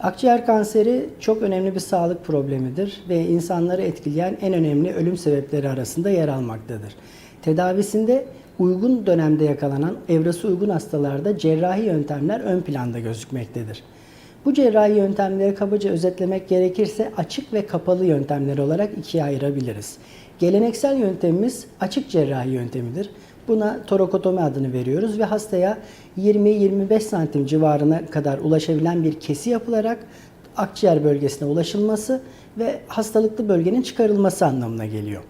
Akciğer kanseri çok önemli bir sağlık problemidir ve insanları etkileyen en önemli ölüm sebepleri arasında yer almaktadır. Tedavisinde uygun dönemde yakalanan evresi uygun hastalarda cerrahi yöntemler ön planda gözükmektedir. Bu cerrahi yöntemleri kabaca özetlemek gerekirse açık ve kapalı yöntemler olarak ikiye ayırabiliriz. Geleneksel yöntemimiz açık cerrahi yöntemidir. Buna torakotomi adını veriyoruz ve hastaya 20-25 santim civarına kadar ulaşabilen bir kesi yapılarak akciğer bölgesine ulaşılması ve hastalıklı bölgenin çıkarılması anlamına geliyor.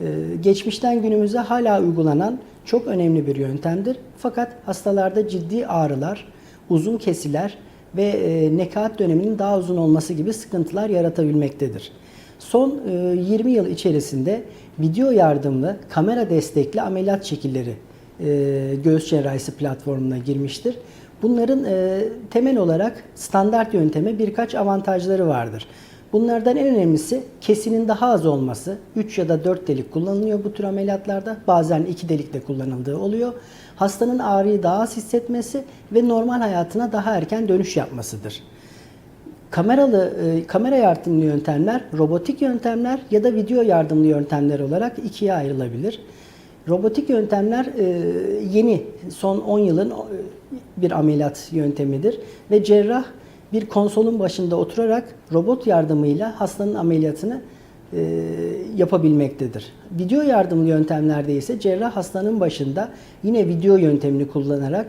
Ee, Geçmişten günümüze hala uygulanan çok önemli bir yöntemdir. Fakat hastalarda ciddi ağrılar, uzun kesiler ve e, nekaat döneminin daha uzun olması gibi sıkıntılar yaratabilmektedir. Son e, 20 yıl içerisinde video yardımlı, kamera destekli ameliyat şekilleri e, göğüs cerrahisi platformuna girmiştir. Bunların e, temel olarak standart yönteme birkaç avantajları vardır. Bunlardan en önemlisi kesinin daha az olması. 3 ya da 4 delik kullanılıyor bu tür ameliyatlarda. Bazen 2 delik de kullanıldığı oluyor. Hastanın ağrıyı daha az hissetmesi ve normal hayatına daha erken dönüş yapmasıdır. Kameralı e, kamera yardımlı yöntemler, robotik yöntemler ya da video yardımlı yöntemler olarak ikiye ayrılabilir. Robotik yöntemler e, yeni, son 10 yılın e, bir ameliyat yöntemidir ve cerrah bir konsolun başında oturarak robot yardımıyla hastanın ameliyatını yapabilmektedir. Video yardımlı yöntemlerde ise cerrah hastanın başında yine video yöntemini kullanarak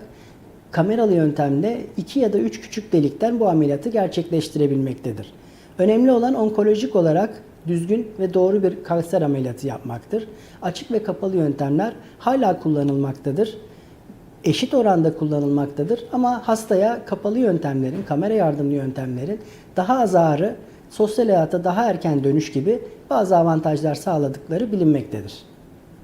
kameralı yöntemle 2 ya da 3 küçük delikten bu ameliyatı gerçekleştirebilmektedir. Önemli olan onkolojik olarak düzgün ve doğru bir kanser ameliyatı yapmaktır. Açık ve kapalı yöntemler hala kullanılmaktadır. Eşit oranda kullanılmaktadır ama hastaya kapalı yöntemlerin, kamera yardımlı yöntemlerin daha az ağrı, sosyal hayata daha erken dönüş gibi bazı avantajlar sağladıkları bilinmektedir.